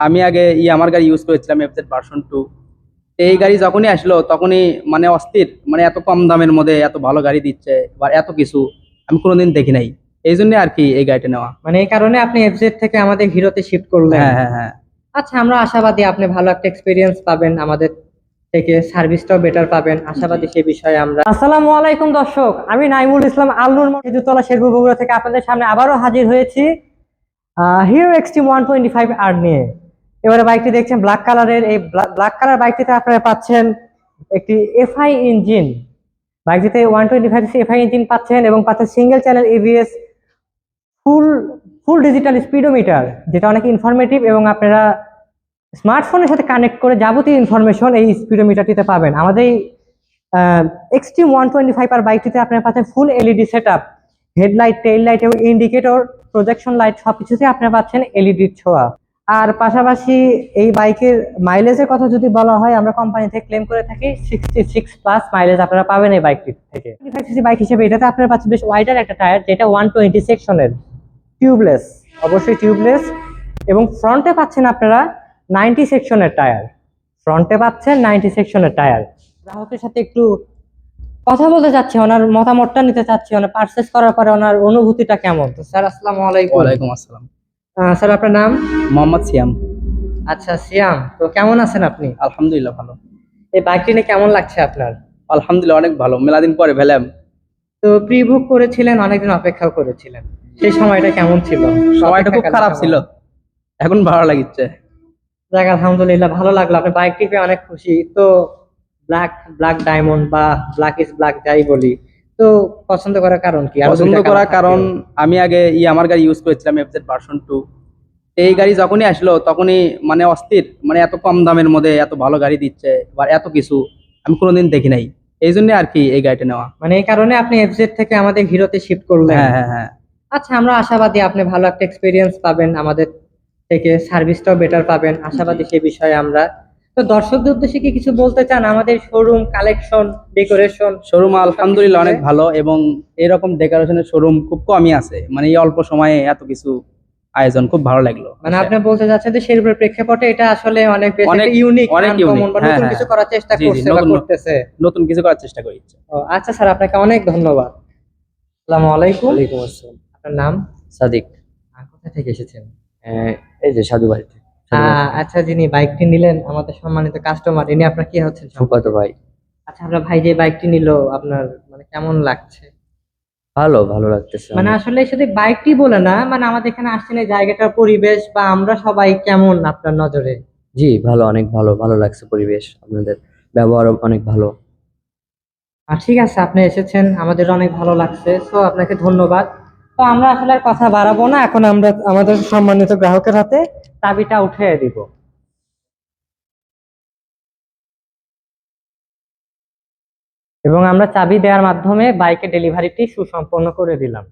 আমি আগে ই আমার গাড়ি ইউজ করেছিলাম এফজেড ভার্সন টু এই গাড়ি যখনই আসলো তখনই মানে অস্থির মানে এত কম দামের মধ্যে এত ভালো গাড়ি দিচ্ছে বা এত কিছু আমি কোনোদিন দেখি নাই। এই জন্য আর কি এই গাড়িটা নেওয়া। মানে এই কারণে আপনি এফজেড থেকে আমাদের হিরোতে শিফট করলেন। হ্যাঁ হ্যাঁ হ্যাঁ। আচ্ছা আমরা আশাবাদী আপনি ভালো একটা এক্সপিরিয়েন্স পাবেন আমাদের থেকে সার্ভিসটাও বেটার পাবেন। আশাবাদী সেই বিষয়ে আমরা আসসালামু আলাইকুম দর্শক আমি নাইমুল ইসলাম আল্লুর খেজুতলা শেরপুর বগুড়া থেকে আপনাদের সামনে আবারও হাজির হয়েছি Hero Xtreme one twenty five R নিয়ে এবারে বাইকটি দেখছেন ব্ল্যাক কালারের এই ব্ল্যাক কালার বাইকটিতে আপনারা পাচ্ছেন একটি FI engine বাইকটিতে one twenty five FI engine পাচ্ছেন এবং পাচ্ছেন single channel ABS full full digital speedometer যেটা অনেক ইনফরমেটিভ এবং আপনারা স্মার্টফোনের সাথে কানেক্ট করে যাবতীয় ইনফরমেশন এই স্পিডোমিটারটিতে পাবেন। আমাদের এই Xtreme one twenty five R বাইকটিতে আপনারা পাচ্ছেন full LED set up headlight tail light এবং ইন্ডিকেটর প্রজেকশন লাইট সব কিছুতে আপনারা পাচ্ছেন এলইডির ছোঁয়া। আর পাশাপাশি এই বাইকের মাইলেজের কথা যদি বলা হয়, আমরা কোম্পানি থেকে ক্লেম করে থাকি সিক্সটি সিক্স প্লাস মাইলেজ আপনারা পাবেন এই বাইকটি থেকে। বাইক হিসেবে এটাতে আপনারা পাচ্ছেন বেশ ওয়াইডার একটা টায়ার যেটা ওয়ান টোয়েন্টি সেকশনের টিউবলেস অবশ্যই টিউবলেস এবং ফ্রন্টে পাচ্ছেন আপনারা নাইনটি সেকশনের টায়ার ফ্রন্টে পাচ্ছেন নাইনটি সেকশনের টায়ার গ্রাহকের সাথে একটু কথা বলতে চাচ্ছি, ওনার মতামতটা নিতে চাচ্ছি, ওনার পারচেস করার পরে ওনার অনুভূতিটা কেমন? তো স্যার, আসসালামু আলাইকুম। ওয়ালাইকুম আসসালাম। স্যার আপনার নাম? মোহাম্মদ সিয়াম। আচ্ছা সিয়াম তো কেমন আছেন আপনি? আলহামদুলিল্লাহ ভালো। এই বাইকটি নিয়ে কেমন লাগছে আপনার? আলহামদুলিল্লাহ অনেক ভালো। মেলাদিন পরে ভেলাম তো প্রি বুক করেছিলেন অনেকদিন অপেক্ষাও করেছিলেন। সেই সময়টা কেমন ছিল? সময়টা খুব খারাপ ছিল। এখন ভালো লাগিচ্ছে। যাক আলহামদুলিল্লাহ ভালো লাগল। আপনার বাইকটি পেয়ে অনেক খুশি। তো ব্ল্যাক ব্ল্যাক ডায়মন্ড বা ব্ল্যাক ইজ ব্ল্যাক যাই বলি। তো পছন্দ করার কারণ কি? পছন্দ করার কারণ আমি আগে ই আমার গাড়ি ইউজ করেছিলাম এফজেড ভার্সন টু এই গাড়ি যখনই আসলো তখনই মানে অস্থির মানে এত কম দামের মধ্যে এত ভালো গাড়ি দিচ্ছে বা এত কিছু আমি কোনোদিন দেখি নাই। এই জন্য আর কি এই গাড়িটা নেওয়া। মানে এই কারণে আপনি এফজেড থেকে আমাদের হিরোতে শিফট করলেন। হ্যাঁ হ্যাঁ হ্যাঁ। আচ্ছা আমরা আশাবাদী আপনি ভালো একটা এক্সপিরিয়েন্স পাবেন আমাদের থেকে সার্ভিসটাও বেটার পাবেন। আশাবাদী সে বিষয়ে আমরা তো দর্শকদের উদ্দেশ্যে কি কিছু বলতে চান? আমাদের শোরুম কালেকশন ডেকোরেশন শোরুম আলহামদুলিল্লাহ অনেক ভালো এবং এরকম ডেকোরেশনের শোরুম খুব কমই আছে। মানে এই অল্প সময়ে এত কিছু আয়োজন খুব ভালো লাগল। মানে আপনি বলতে চাচ্ছেন যে শেরপুরের প্রেক্ষাপটে এটা আসলে অনেক অনেক- ইউনিক অনেক হ্যাঁ, নতুন হ্যাঁ। কিছু করার চেষ্টা করছে বা করতেছে। নতুন কিছু করার চেষ্টা করছি ও, আচ্ছা স্যার আপনাকে অনেক ধন্যবাদ। আসসালামু আলাইকুম। ওয়ালাইকুম আসসালাম। আপনার নাম? সাদিক। কোথা থেকে এসেছেন? আহ, এই যে সাধু বাড়িতে। আচ্ছা যিনি বাইকটি নিলেন আমাদের সম্মানিত কাস্টমার ইনি আপনার কি হচ্ছেন? ফুফাতো ভাই। আচ্ছা আপনার ভাই যে বাইকটি নিল আপনার মানে কেমন লাগছে? ভালো ভালো লাগতেছে মানে আসলে শুধু বাইকটি বলে না মানে আমাদের এখানে আসছেন এই জায়গাটার পরিবেশ বা আমরা সবাই কেমন আপনার নজরে? জি ভালো অনেক ভালো ভালো লাগছে পরিবেশ আপনাদের ব্যবহার অনেক ভালো। আর ঠিক আছে আপনি এসেছেন আমাদের অনেক ভালো লাগছে তো আপনাকে ধন্যবাদ। তো আমরা আসলে কথা বাড়াবো না এখন আমরা আমাদের সম্মানিত গ্রাহকের হাতে। চাবিটা উঠিয়ে দিব। এবং আমরা চাবি দেওয়ার মাধ্যমে বাইকের ডেলিভারিটি সুসম্পন্ন করে দিলাম।